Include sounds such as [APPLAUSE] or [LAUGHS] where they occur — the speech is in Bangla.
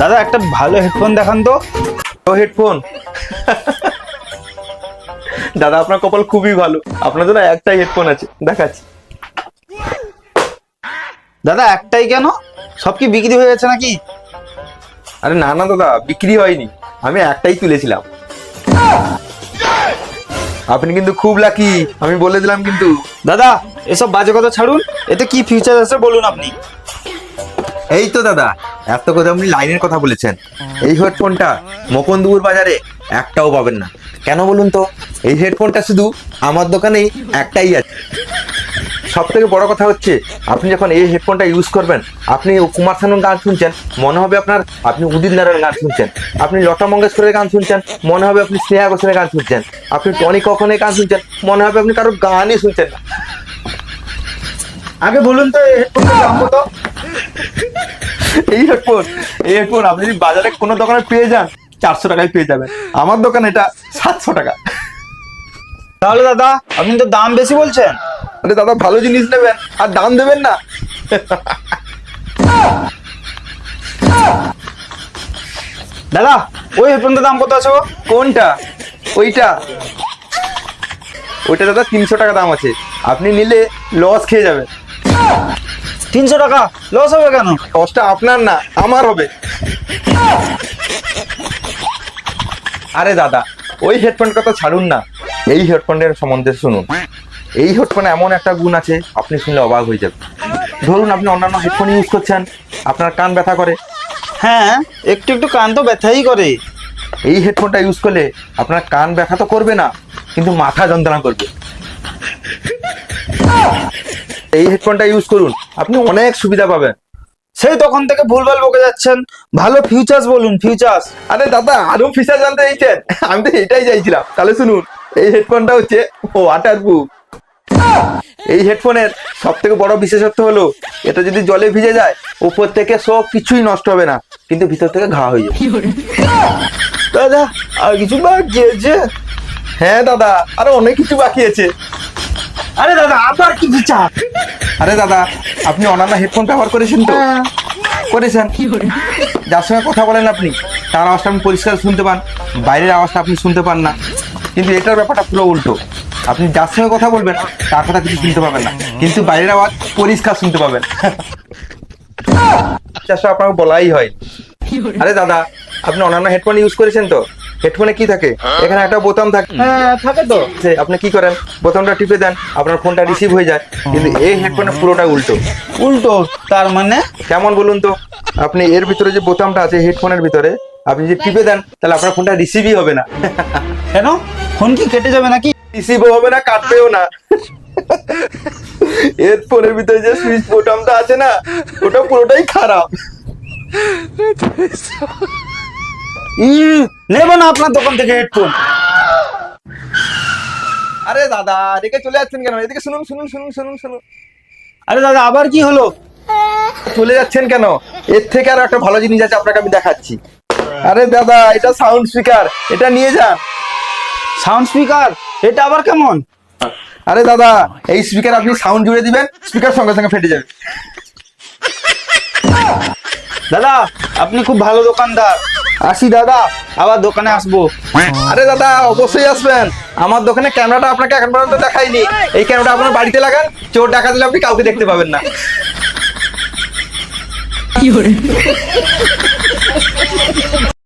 দাদা একটা ভালো হেডফোন দেখান তো। ও হেডফোন দাদা আপনার কপাল খুবই ভালো। আপনার জন্য একটাই হেডফোন আছে। দেখাচ্ছি। দাদা একটাই কেন? সব কি বিক্রি হয়ে যাচ্ছে নাকি? আরে না না দাদা বিক্রি হয়নি। আমি একটাই তুলেছিলাম। আপনি কিন্তু খুব লাকি আমি বলে দিলাম কিন্তু। দাদা এসব বাজে কথা ছাড়ুন। এতে কি ফিউচার আছে বলুন আপনি। এই তো দাদা, এত কথা আপনি লাইনের কথা বলেছেন। এই হেডফোনটা মকন্দুপুর বাজারে একটাও পাবেন না। কেন বলুন তো? এই হেডফোনটা শুধু আমার দোকানেই একটাই আছে। সব থেকে বড় কথা হচ্ছে, আপনি যখন এই হেডফোনটা ইউজ করবেন, আপনি কুমার শানুর গান শুনছেন, মনে হবে আপনার আপনি উদিত নারায়ণের গান শুনছেন, আপনি লতা মঙ্গেশকরের গান শুনছেন, মনে হবে আপনি স্নেহা ঘোষের গান শুনছেন, আপনি টনি কখনের গান শুনছেন, মনে হবে আপনি কারোর গানই শুনছেন না। আগে বলুন তো, এই দাম কত এই হেডফোন এই হেডফোন আপনি যদি বাজারে কোনো দোকানে পেয়ে যান চারশো টাকায় পেয়ে যাবেন। আমার দোকান এটা সাতশো টাকা। তাহলে দাদা আপনি তো দাম বেশি বলছেন। আরে দাদা ভালো জিনিস নেবেন আর দাম দেবেন না। দাদা ওই হেডফোনটার দাম কত আছে? কোনটা? ওইটা। ওইটা দাদা তিনশো টাকা দাম আছে। আপনি নিলে লস খেয়ে যাবেন। তিনশো টাকা লস হবে কেন? লসটা আপনার না আমার হবে। আরে দাদা ওই হেডফোন কথা ছাড়ুন না। এই হেডফোনের সম্বন্ধে শুনুন। এই হেডফোনে এমন একটা গুণ আছে আপনি শুনলে অবাক হয়ে যাবেন। ধরুন আপনি অন্যান্য হেডফোন ইউজ করছেন আপনার কান ব্যথা করে। হ্যাঁ একটু একটু কান তো ব্যথাই করে। এই হেডফোনটা ইউজ করলে আপনার কান ব্যথা তো করবে না কিন্তু মাথা যন্ত্রণা করবে। এই হেডফোনটা ইউজ করুন। আপনি অনেক সুবিধা পাবেন। সেই তখন থেকে ভুলভাল বকে যাচ্ছেন। ভালো ফিউচার্স বলুন ফিউচার্স আরে দাদা, আরও ফিচার জানতে চাইছেন? [LAUGHS] আমি তো এটাই চাইছিলাম। তাহলে শুনুন, এই হেডফোনটা হচ্ছে ওয়াটার প্রুফ এই হেডফোনের সব থেকে বড় বিশেষত্ব হলো, এটা যদি জলে ভিজে যায়, উপর থেকে সব কিছুই নষ্ট হবে না, কিন্তু ভিতর থেকে ঘা হয়ে যাবে। দাদা, আর কিছু বাকি আছে? হ্যাঁ দাদা, আরও অনেক কিছু বাকি আছে। আরে দাদা আবার কি ফিচার আরে দাদা আপনি অন্যান্য হেডফোন ব্যবহার করেছেন তো? করেছেন? যার সঙ্গে কথা বলেন আপনি তার আওয়াজটা আপনি পরিষ্কার শুনতে পান বাইরের আওয়াজটা আপনি শুনতে পান না। কিন্তু এটার ব্যাপারটা পুরো উল্টো। আপনি যার সঙ্গে কথা বলবেন তার কথা কিছু শুনতে পাবেন না। কিন্তু বাইরের আওয়াজ পরিষ্কার শুনতে পাবেন। আপনাকে বলাই হয়। আরে দাদা আপনি অন্যান্য হেডফোন ইউজ করেছেন তো? হেডফোনে কি থাকে? এখানে একটা বোতাম থাকে। হ্যাঁ থাকে তো। আপনি কি করেন? বোতামটা টিপে দেন আপনার ফোনটা রিসিভ হয়ে যায়। কিন্তু এই হেডফোনে পুরোটা উল্টো। উল্টো তার মানে? কেমন বলুন তো? আপনি এর ভিতরে যে বোতামটা আছে হেডফোনের ভিতরে আপনি যদি টিপে দেন তাহলে আপনার ফোনটা রিসিভই হবে না। কেন? ফোন কি কেটে যাবে নাকি? রিসিভও হবে না কাটবেও না। এর ফোনের ভিতরে যে সুইচ বোতামটা আছে না ওটা পুরোটাই খারাপ। [LAUGHS] নেব না আপনার দোকান থেকে হেডফোন আরে দাদা রেখে চলে যাচ্ছেন কেন? এদিকে শুনুন শুনুন শুনুন শুনুন শুনুন। আরে দাদা আবার কি হলো? চলে যাচ্ছেন কেন? এর থেকে আরও একটা ভালো জিনিস আছে আপনাকে আমি দেখাচ্ছি। আরে দাদা এটা সাউন্ড স্পিকার এটা নিয়ে যান। সাউন্ড স্পিকার এটা আবার কেমন? আরে দাদা এই স্পিকার আপনি সাউন্ড জুড়ে দিবেন স্পিকার সঙ্গে সঙ্গে ফেটে যাবে। দাদা আপনি খুব ভালো দোকানদার। আসি দাদা, আবার দোকানে আসব। আরে দাদা, অবশ্যই আসবেন। আমার দোকানে ক্যামেরাটা আপনাকে এখন পর্যন্ত দেখাইনি। এই ক্যামেরাটা আপনার বাড়িতে লাগান, চোর টাকা দিলে আপনি কাউকে দেখতে পাবেন না।